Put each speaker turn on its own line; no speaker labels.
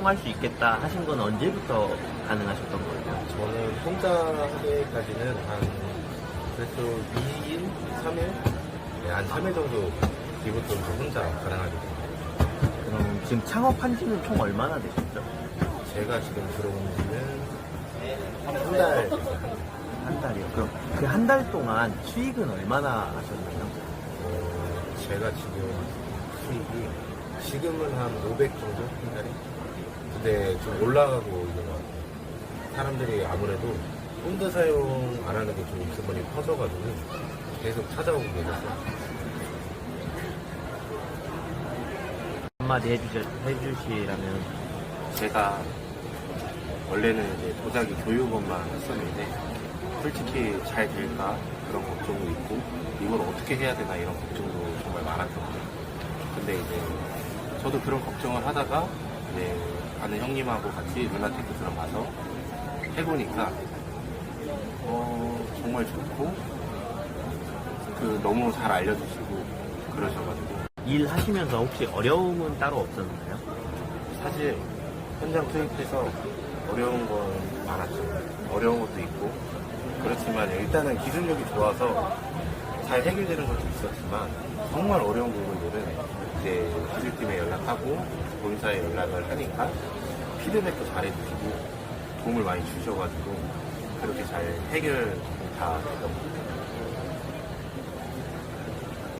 통할 수 있겠다 하신 건 언제부터 가능하셨던 거예요?
저는 혼자 하기까지는 한 그래도 2일, 3일? 네, 한 3일 정도 뒤부터 이제 혼자 가능하게 됐어요.
그럼 지금 창업한 지는 총 얼마나 되셨죠?
제가 지금 들어온 지는 한 달 됐어요.
한 달이요. 그럼 그 한 달 동안 수익은 얼마나 하셨나요?
어, 제가 지금 수익이 지금은 한 500 정도 한 달에? 근데 좀 올라가고 있는 것 같아요. 사람들이 아무래도 폰드 사용 안 하는 게좀 입소문이 퍼져가지고 계속 찾아오고 계셨어요.
한마디 해주시, 해주시라면
제가 원래는 이제 도자기 교육원만 했었는데 솔직히 잘 될까 그런 걱정도 있고 이걸 어떻게 해야 되나 이런 걱정도 정말 많았거든요. 근데 이제 저도 그런 걱정을 하다가 이제 아는 형님하고 같이 루나테크 들어가서 해보니까 어, 정말 좋고 그 너무 잘 알려주시고 그러셔가지고
일 하시면서 혹시 어려움은 따로 없었나요?
사실 현장 투입해서 어려운 건 많았죠. 어려운 것도 있고 그렇지만 일단은 기술력이 좋아서 잘 해결되는 것도 있었지만 정말 어려운 부분들은 이제 기술팀에 연락하고 본사에 연락을 하니까 피드백도 잘해주시고 도움을 많이 주셔가지고 그렇게 잘 해결 다 됐던 것 같아요.